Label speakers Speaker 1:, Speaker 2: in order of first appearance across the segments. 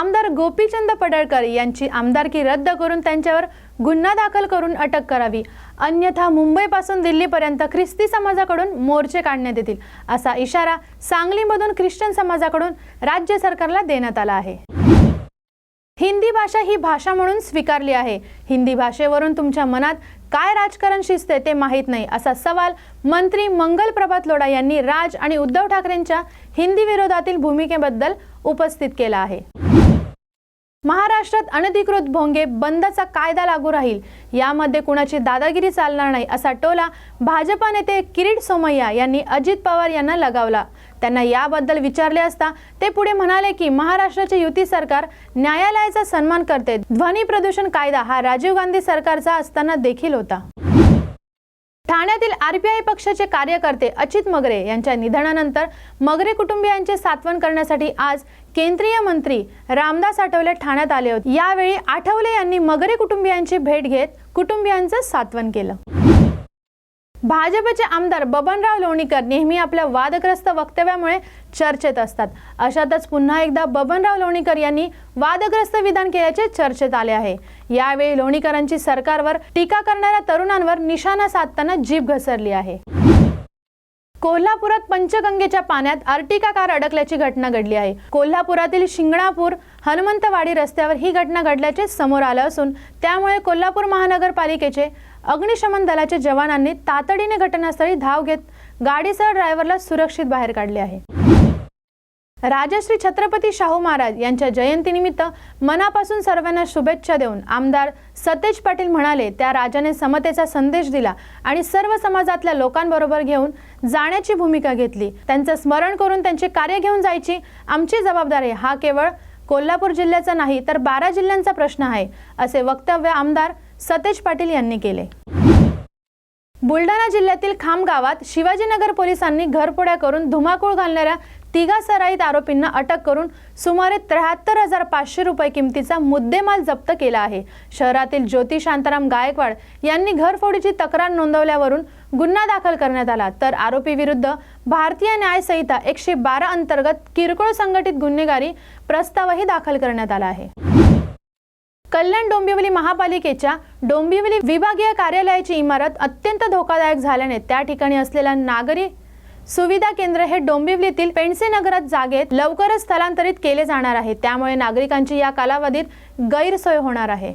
Speaker 1: आमदार गोपीचंद पडळकर यांची आमदारकी रद्द करून त्यांच्यावर गुन्हा दाखल करून अटक करावी. अन्यथा मुंबईपासून दिल्लीपर्यंत ख्रिस्ती समाजाकडून मोर्चे काढण्यात येतील असा इशारा सांगलीमधून ख्रिश्चन समाजाकडून राज्य सरकारला देण्यात आला आहे. हिंदी भाषा ही भाषा म्हणून स्वीकारली आहे. हिंदी भाषेवरून तुमच्या मनात काय राजकारण शिजते ते माहीत नाही असा सवाल मंत्री मंगल प्रभात लोढा यांनी राज आणि उद्धव ठाकरेंच्या हिंदी विरोधातील भूमिकेबद्दल उपस्थित केला आहे. महाराष्ट्रात अनधिकृत भोंगे बंदचा कायदा लागू राहील. यामध्ये कुणाची दादागिरी चालणार नाही असा टोला भाजपा नेते किरीट सोमय्या यांनी अजित पवार यांना लगावला. त्यांना याबद्दल विचारले असता ते पुढे म्हणाले की महाराष्ट्राचे युती सरकार न्यायालयाचा सन्मान करते. ध्वनी प्रदूषण कायदा हा राजीव गांधी सरकारचा असताना देखील होता. ठाण्यातील आरपीआय पक्षाचे कार्यकर्ते अचित मगरे यांच्या निधनानंतर मगरे कुटुंबियांचे सात्वन करण्यासाठी आज केंद्रीय मंत्री रामदास आठवले ठाण्यात आले होते. यावेळी आठवले यांनी मगरे कुटुंबियांची भेट घेत कुटुंबियांचं सात्वन केलं. भाजपचे आमदार बबनराव लोणीकर नेहमी आपल्या वादग्रस्त वक्तव्यामुळे चर्चेत असतात. अशातच पुन्हा एकदा बबनराव लोणीकर यांनी वादग्रस्त विधान केल्याचे चर्चेत आले आहे. यावेळी लोणीकरांची सरकारवर टीका करणाऱ्या तरुणांवर निशाणा साधताना जीभ घसरली आहे. कोल्हापुरात पंचगंगेच्या पाण्यात अर्टिका कार अडकल्याची घटना घडली आहे. कोल्हापुरातील शिंगणापूर हनुमंतवाडी रस्त्यावर ही घटना घडल्याचे समोर आलं असून त्यामुळे कोल्हापूर महानगरपालिकेचे अग्निशमन दलाच्या जवानांनी तातडीने घटनास्थळी धाव घेत गाडीसह ड्रायव्हरला सुरक्षित बाहेर काढले आहे. राजश्री छत्रपती शाहू महाराज यांच्या जयंतीनिमित्त मनापासून सर्वांना शुभेच्छा देऊन आमदार सतेज पाटील म्हणाले त्या राजाने समतेचा संदेश दिला आणि सर्व समाजातल्या लोकांबरोबर घेऊन जाण्याची भूमिका घेतली. त्यांचं स्मरण करून त्यांचे कार्य घेऊन जायची आमची जबाबदारी हा केवळ कोल्हापूर जिल्ह्याचा नाही तर बारा जिल्ह्यांचा प्रश्न आहे असे वक्तव्य आमदार सतेज पाटील यांनी केले. बुलढाणा जिल्ह्यातील खाम गावात शिवाजीनगर पोलिसांनी घरपोड्या करून धुमाकूळ घालणाऱ्या तिघा सराईत आरोपींना अटक करून सुमारे त्र्याहत्तर हजार पाचशे रुपये किमतीचा मुद्देमाल जप्त केला आहे. शहरातील ज्योती शांताराम गायकवाड यांनी घरफोडीची तक्रार नोंदवल्यावरून गुन्हा दाखल करण्यात आला. तर आरोपी विरुद्ध भारतीय न्यायसंहिता एकशे बारा अंतर्गत किरकोळ संघटित गुन्हेगारी प्रस्तावही दाखल करण्यात आला आहे. कल्याण डोंबिवली महापालिकेच्या डोंबिवली विभागीय कार्यालयाची इमारत अत्यंत धोकादायक झाल्याने त्या ठिकाणी असलेल्या नागरी सुविधा केंद्र हे डोंबिवलीतील पेंडसे नगरात जागेत लवकरच स्थलांतरित केले जाणार आहे. त्यामुळे नागरिकांची या कालावधीत गैरसोय होणार आहे.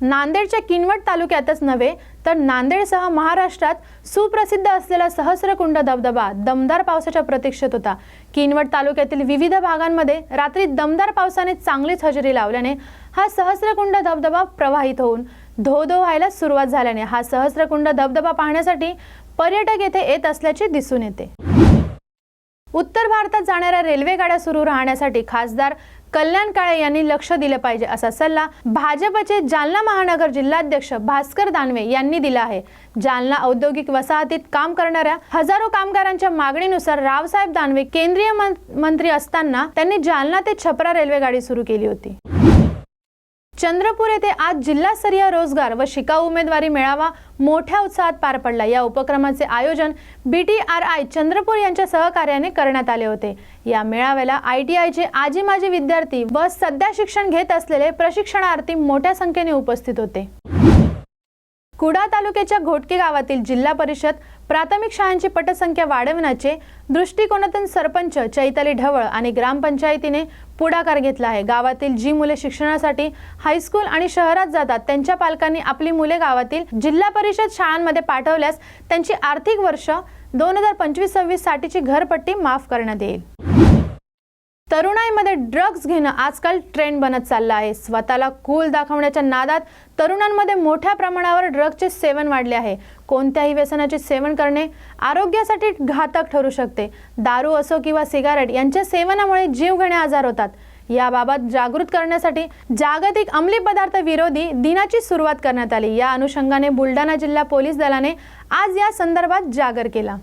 Speaker 1: नांदेडच्या किनवट तालुक्यातच नव्हे तर नांदेडसह महाराष्ट्रात सुप्रसिद्ध असलेला सहस्रकुंड धबधबा दमदार पावसाच्या प्रतीक्षेत होता. किनवट तालुक्यातील विविध भागांमध्ये रात्री दमदार पावसाने चांगलीच हजेरी लावल्याने हा सहस्रकुंड धबधबा प्रवाहित होऊन धो धो व्हायला सुरुवात झाल्याने हा सहस्रकुंड धबधबा पाहण्यासाठी पर्यटक येथे येत असल्याचे दिसून येते. उत्तर भारतात जाणाऱ्या रेल्वे गाड्या सुरू राहण्यासाठी खासदार कल्याण काळे यांनी लक्ष दिले पाहिजे असा सल्ला भाजपचे जालना महानगर जिल्हाध्यक्ष भास्कर दानवे यांनी दिला आहे. जालना औद्योगिक वसाहतीत काम करणाऱ्या हजारो कामगारांच्या मागणीनुसार रावसाहेब दानवे केंद्रीय मंत्री असताना त्यांनी जालना ते छपरा रेल्वे गाडी सुरू केली होती. चंद्रपूर येथे आज जिल्हास्तरीय रोजगार व शिकाऊ उमेदवारी मेळावा मोठ्या उत्साहात पार पडला. या उपक्रमाचे आयोजन B T R I Chandrapur यांच्या सहकार्याने करण्यात आले होते. या मेळाव्याला आय टी आयचे आजी माजी विद्यार्थी व सध्या शिक्षण घेत असलेले प्रशिक्षणार्थी मोठ्या संख्येने उपस्थित होते. कुडा तालुक्याच्या घोटके गावातील जिल्हा परिषद प्राथमिक शाळांची पटसंख्या वाढवण्याचे दृष्टिकोनातून सरपंच चैताली ढवळ आणि ग्रामपंचायतीने पुढाकार घेतला आहे. गावातील जी मुले शिक्षणासाठी हायस्कूल आणि शहरात जातात त्यांच्या पालकांनी आपली मुले गावातील जिल्हा परिषद शाळांमध्ये पाठवल्यास त्यांची आर्थिक वर्ष दोन हजार पंचवीस सव्वीस साठीची घरपट्टी माफ करण्यात येईल. तरुणाईमध्ये ड्रग्ज घेणं आजकाल ट्रेंड बनत चाललं आहे. स्वतःला कूल दाखवण्याच्या नादात तरुणांमध्ये मोठ्या प्रमाणावर ड्रग्जचे सेवन वाढले आहे. कोणत्याही व्यसनाचे सेवन करणे आरोग्यासाठी घातक ठरू शकते. दारू असो किंवा सिगारेट यांच्या सेवनामुळे जीवघेणे आजार होतात. याबाबत जागृत करण्यासाठी जागतिक अंमली पदार्थ विरोधी दिनाची सुरुवात करण्यात आली. या अनुषंगाने बुलढाणा जिल्हा पोलीस दलाने आज या संदर्भात जागर केला.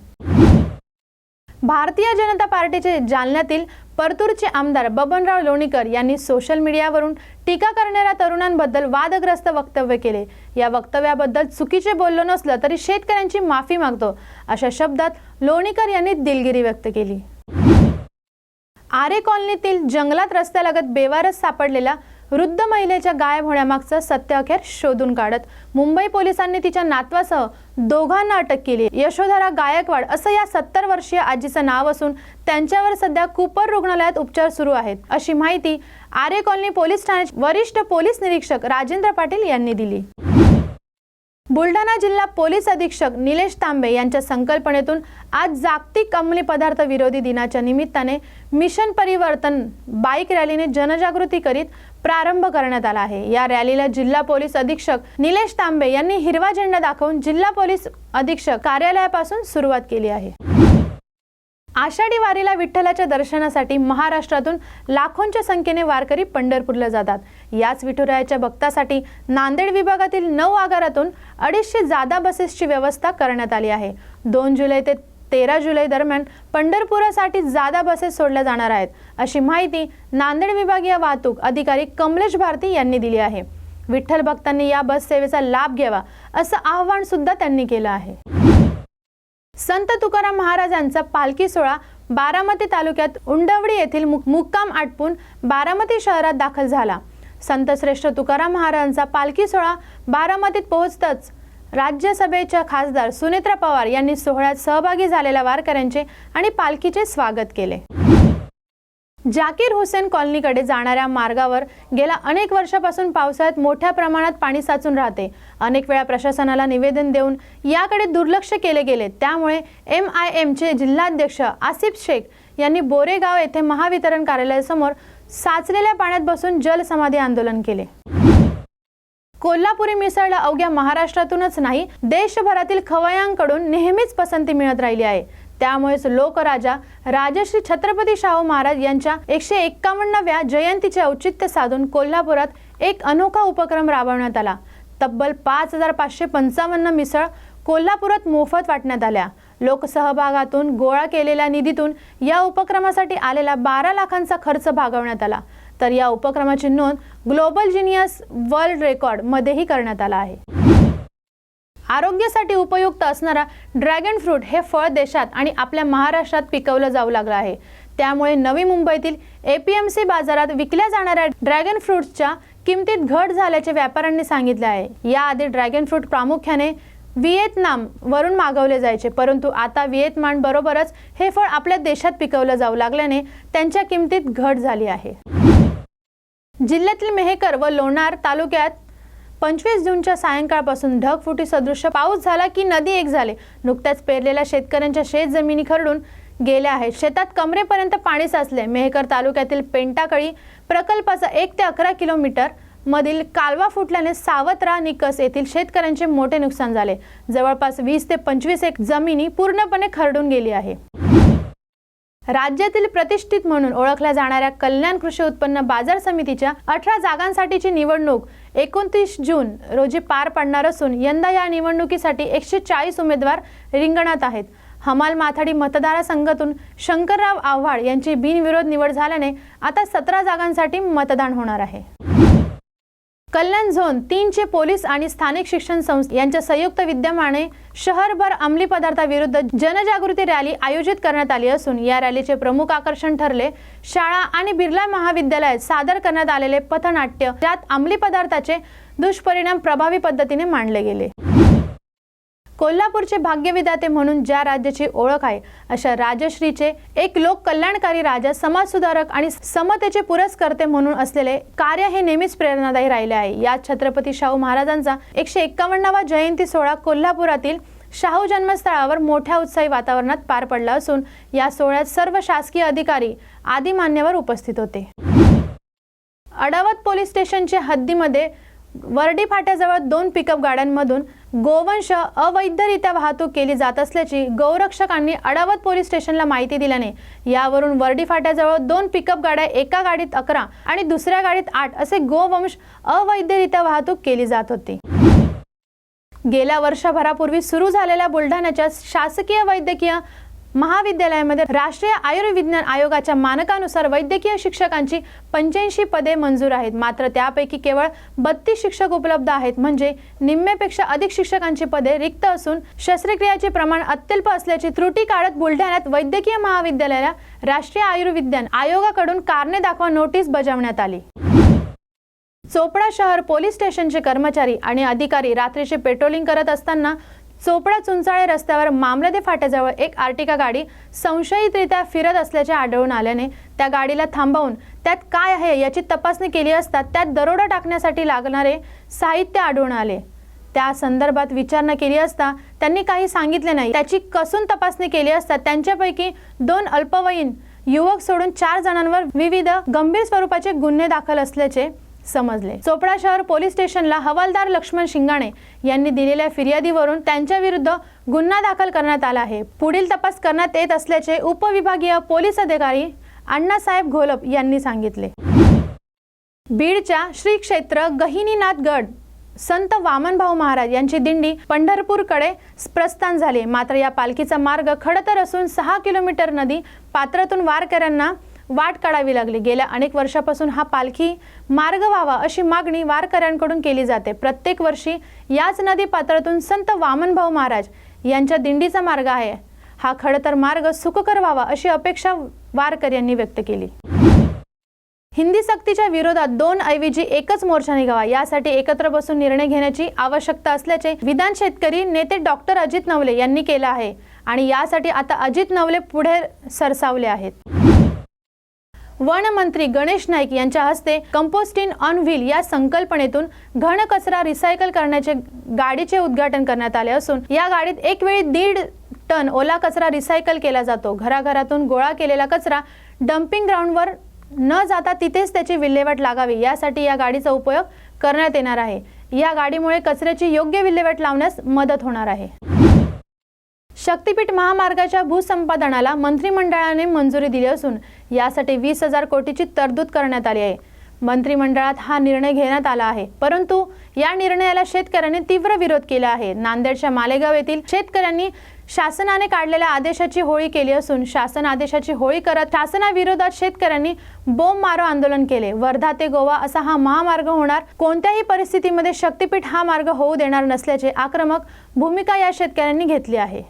Speaker 1: भारतीय जनता पार्टीचे जालन्यातील परतूरचे आमदार बबनराव लोणीकर यांनी सोशल मीडियावरून टीका करणाऱ्या तरुणांबद्दल वादग्रस्त वक्तव्य केले. या वक्तव्याबद्दल चुकीचे बोललो नसलं तरी शेतकऱ्यांची माफी मागतो अशा शब्दात लोणीकर यांनी दिलगिरी व्यक्त केली. आरे कॉलनीतील जंगलात रस्त्यालगत बेवारस सापडलेला वृद्ध महिलेच्या गायब होण्यामागचं सत्य अखेर शोधून काढत मुंबई पोलिसांनी तिच्या नातवासह दोघांना अटक केली. यशोधरा गायकवाड असं या सत्तर वर्षीय आजीचं नाव असून त्यांच्यावर सध्या कुपर रुग्णालयात उपचार सुरू आहेत. अशी माहिती आरे कॉलनी पोलीस ठाण्याचे वरिष्ठ पोलीस निरीक्षक राजेंद्र पाटील यांनी दिली. बुलढाणा जिल्हा पोलीस अधीक्षक निलेश तांबे यांच्या संकल्पनेतून आज जागतिक अंमली पदार्थ विरोधी दिनाच्या निमित्ताने मिशन परिवर्तन बाईक रॅलीने जनजागृती करीत प्रारंभ करण्यात आला आहे. या रॅलीला जिल्हा पोलीस अधीक्षक निलेश तांबे यांनी हिरवा झेंडा दाखवून जिल्हा पोलीस अधीक्षक कार्यालयापासून सुरुवात केली आहे. आषाढी वारीला विठ्ठलाच्या दर्शनासाठी महाराष्ट्रातून लाखोंच्या संख्येने वारकरी पंढरपूरला जातात. याच विठुरायाच्या भक्तासाठी नांदेड विभागातील नऊ आगारातून अडीचशे जादा बसेसची व्यवस्था करण्यात आली आहे. दोन जुलै ते तेरा जुलै दरम्यान पंढरपुरासाठी जादा बसेस सोडल्या जाणार आहेत. अशी माहिती नांदेड विभागीय वाहतूक अधिकारी कमलेश भारती यांनी दिली आहे. विठ्ठल भक्तांनी या बस सेवेचा लाभ घ्यावा असं आवाहन सुद्धा त्यांनी केलं आहे. संत तुकाराम महाराजांचा पालखी सोहळा बारामती तालुक्यात उंडवडी येथील मुक्काम आटपून बारामती शहरात दाखल झाला. संतश्रेष्ठ तुकाराम महाराजांचा पालखी सोहळा बारामतीत पोहोचताच राज्यसभेच्या खासदार सुनेत्रा पवार यांनी सोहळ्यात सहभागी झालेल्या वारकऱ्यांचे आणि पालखीचे स्वागत केले. जाकीर हुसेन कॉलनीकडे जाणाऱ्या मार्गावर गेल्या अनेक वर्षापासून पावसाळ्यात मोठ्या प्रमाणात पाणी साचून राहते. अनेक वेळा प्रशासनाला निवेदन देऊन याकडे दुर्लक्ष केले गेले. त्यामुळे एम आय एमचे जिल्हाध्यक्ष आसिफ शेख यांनी बोरेगाव येथे महावितरण कार्यालयासमोर साचलेल्या पाण्यात बसून जलसमाधी आंदोलन केले. कोल्हापुरी मिसळला अवघ्या महाराष्ट्रातूनच नाही देशभरातील खवयांकडून नेहमीच पसंती मिळत राहिली आहे. त्यामुळेच लोकराजा राजश्री छत्रपती शाहू महाराज यांच्या एकशे एक्कावन्नाव्या जयंतीचे औचित्य साधून कोल्हापुरात एक अनोखा उपक्रम राबवण्यात आला. तब्बल पाच हजार पाचशे पंचावन्न मिसळ कोल्हापुरात मोफत वाटण्यात आल्या. लोकसहभागातून गोळा केलेल्या निधीतून या उपक्रमासाठी आलेला बारा लाखांचा खर्च भागवण्यात आला. तर या उपक्रमाची नोंद ग्लोबल जिनियस वर्ल्ड रेकॉर्ड मध्येही करण्यात आला आहे. आरोग्यासाठी उपयुक्त असणारा ड्रॅगन फ्रूट हे फळ देशात आणि आपल्या महाराष्ट्रात पिकवलं जाऊ लागलं आहे. त्यामुळे नवी मुंबईतील एपीएमसी बाजारात विकल्या जाणाऱ्या ड्रॅगन फ्रूट्सच्या किमतीत घट झाल्याचे व्यापाऱ्यांनी सांगितले आहे. याआधी ड्रॅगन फ्रूट प्रामुख्याने व्हिएतनाम वरून मागवले जायचे परंतु आता व्हिएतनाम बरोबरच हे फळ आपल्या देशात पिकवलं जाऊ लागल्याने त्यांच्या किमतीत घट झाली आहे. जिल्ह्यातील मेहकर व लोणार तालुक्यात पंचवीस जूनच्या सायंकाळपासून ढगफुटी सदृश्य पाऊस झाला की नदी एक झाले. नुकत्याच पेरलेल्या शेतकऱ्यांच्या शेत जमिनी खरडून गेल्या आहेत. शेतात कमरेपर्यंत पाणी साचले. मेहकर तालुक्यातील पेंटाकळी प्रकल्पाचा एक ते अकरा किलोमीटर मधील कालवा फुटल्याने सावत्रा निकस येथील शेतकऱ्यांचे मोठे नुकसान झाले. जवळपास वीस ते पंचवीस एक जमिनी पूर्णपणे खरडून गेली आहे. राज्यातील प्रतिष्ठित म्हणून ओळखल्या जाणाऱ्या कल्याण कृषी उत्पन्न बाजार समितीच्या अठरा जागांसाठीची निवडणूक एकोणतीस जून रोजी पार पडणार असून यंदा या निवडणुकीसाठी एकशे चाळीस उमेदवार रिंगणात आहेत. हमाल माथाडी मतदारसंघातून शंकरराव आव्हाड यांची बिनविरोध निवड झाल्याने आता सतरा जागांसाठी मतदान होणार आहे. कल्याण झोन तीनचे पोलीस आणि स्थानिक शिक्षण संस्था यांच्या संयुक्त विद्यमाने शहरभर अंमली पदार्थाविरुद्ध जनजागृती रॅली आयोजित करण्यात आली असून या रॅलीचे प्रमुख आकर्षण ठरले. शाळा आणि बिर्ला महाविद्यालयात सादर करण्यात आलेले पथनाट्य ज्यात अंमली पदार्थाचे दुष्परिणाम प्रभावी पद्धतीने मांडले गेले. कोल्हापूरचे भाग्यविदाते म्हणून ज्या राज्याची ओळख आहे अशा राजश्रीचे एक लोक कल्याणकारी राजा समाजसुधारक आणि समतेचे पुरस्कर्ते म्हणून असलेले कार्य हे नेहमीच प्रेरणादायी राहिले आहे. यात छत्रपती शाहू महाराजांचा एकशे एक्कावन्नावा जयंती सोहळा कोल्हापुरातील शाहू जन्मस्थळावर मोठ्या उत्साही वातावरणात पार पडला असून या सोहळ्यात सर्व शासकीय अधिकारी आदी मान्यवर उपस्थित होते. अडावत पोलीस स्टेशनच्या हद्दीमध्ये वर्डी फाट्याजवळ दोन पिकअप गाड्यांमधून गोवंश अवैधरित्या वाहतूक केली जात असल्याची गौरक्षकांनी अडावत पोलीस स्टेशनला माहिती दिल्याने यावरून वर्डी फाट्याजवळ दोन पिकअप गाड्या एका गाडीत अकरा आणि दुसऱ्या गाडीत आठ असे गोवंश अवैधरित्या वाहतूक केली जात होती. गेल्या वर्षभरापूर्वी सुरू झालेल्या बुलढाण्याच्या शासकीय वैद्यकीय महाविद्यालयामध्ये राष्ट्रीय आयुर्विज्ञान आयोगाच्या मानकानुसार वैद्यकीय शिक्षकांची पंच्याऐंशी पदे मंजूर आहेत. मात्र त्यापैकी केवळ बत्तीस शिक्षक उपलब्ध आहेत. म्हणजे निम्म्यापेक्षा अधिक शिक्षकांची पदे रिक्त असून शस्त्रक्रियाचे प्रमाण अत्यल्प असल्याची त्रुटी काढत बुलढाण्यात वैद्यकीय महाविद्यालयाला राष्ट्रीय आयुर्विज्ञान आयोगाकडून कारणे दाखवा नोटीस बजावण्यात आली. चोपडा शहर पोलीस स्टेशनचे कर्मचारी आणि अधिकारी रात्रीचे पेट्रोलिंग करत असताना चोपडा चुंचाळे रस्त्यावर मामलदे फाट्याजवळ एक आर्टिका गाडी संशयितरित्या फिरत असल्याचे आढळून आल्याने त्या गाडीला थांबवून त्यात काय आहे याची तपासणी केली असता त्यात दरोडा टाकण्यासाठी लागणारे साहित्य आढळून आले. त्या संदर्भात विचारणा केली असता त्यांनी काही सांगितले नाही. त्याची कसून तपासणी केली असता त्यांच्यापैकी दोन अल्पवयीन युवक सोडून चार जणांवर विविध गंभीर स्वरूपाचे गुन्हे दाखल असल्याचे समजले. चोपडा शहर पोलीस स्टेशनला हवालदार लक्ष्मण शिंगाणे यांनी दिलेल्या फिर्यादीवरून त्यांच्या विरुद्ध गुन्हा दाखल करण्यात आला आहे. पुढील तपास करण्यात येत असल्याचे उपविभागीय पोलीस अधिकारी अण्णासाहेब घोलप यांनी सांगितले. बीडच्या श्री क्षेत्र गहिनीनाथ गड संत वामनभाऊ महाराज यांची दिंडी पंढरपूरकडे प्रस्थान झाले. मात्र या पालखीचा मार्ग खडतर असून सहा किलोमीटर नदी पात्रातून वारकऱ्यांना वाट काढावी लागली. गेल्या अनेक वर्षापासून हा पालखी मार्ग व्हावा अशी मागणी वारकऱ्यांकडून केली जाते. प्रत्येक वर्षी याच नदी पात्रातून संत वामनभाऊ महाराज यांच्या दिंडीचा मार्ग आहे. हा खडतर मार्ग सुखकर व्हावा अशी अपेक्षा वारकऱ्यांनी व्यक्त केली. हिंदी सक्तीच्या विरोधात दोन ऐवजी एकच मोर्चा निघावा यासाठी एकत्र बसून निर्णय घेण्याची आवश्यकता असल्याचे विधान शेतकरी नेते डॉक्टर अजित नवले यांनी केलं आहे. आणि यासाठी आता अजित नवले पुढे सरसावले आहेत. वनमंत्री गणेश नाईक यांच्या हस्ते कंपोस्टिंग ऑन व्हील या संकल्पनेतून घन कचरा रिसायकल करण्याचे गाडीचे उद्घाटन करण्यात आले असून या गाडीत एक वेळी दीड टन ओला कचरा रिसायकल केला जातो. घराघरातून गोळा केलेला कचरा डम्पिंग ग्राउंडवर न जाता तिथेच त्याची विल्हेवाट लागावी यासाठी या गाडीचा उपयोग करण्यात येणार आहे. या गाडीमुळे कचऱ्याची योग्य विल्हेवाट लावण्यास मदत होणार आहे. शक्तीपीठ महामार्गाच्या भूसंपादनाला मंत्रिमंडळाने मंजुरी दिली असून यासाठी वीस हजार कोटीची तरतूद करण्यात आली आहे. मंत्रिमंडळात हा निर्णय घेण्यात आला आहे. परंतु या निर्णयाला शेतकऱ्यांनी तीव्र विरोध केला आहे. नांदेडच्या मालेगाव येथील शेतकऱ्यांनी शासनाने काढलेल्या आदेशाची होळी केली असून शासन आदेशाची होळी करत शासनाविरोधात शेतकऱ्यांनी बोंब मारो आंदोलन केले. वर्धा ते गोवा असा हा महामार्ग होणार कोणत्याही परिस्थितीमध्ये शक्तीपीठ हा मार्ग होऊ देणार नसल्याचे आक्रमक भूमिका या शेतकऱ्यांनी घेतली आहे.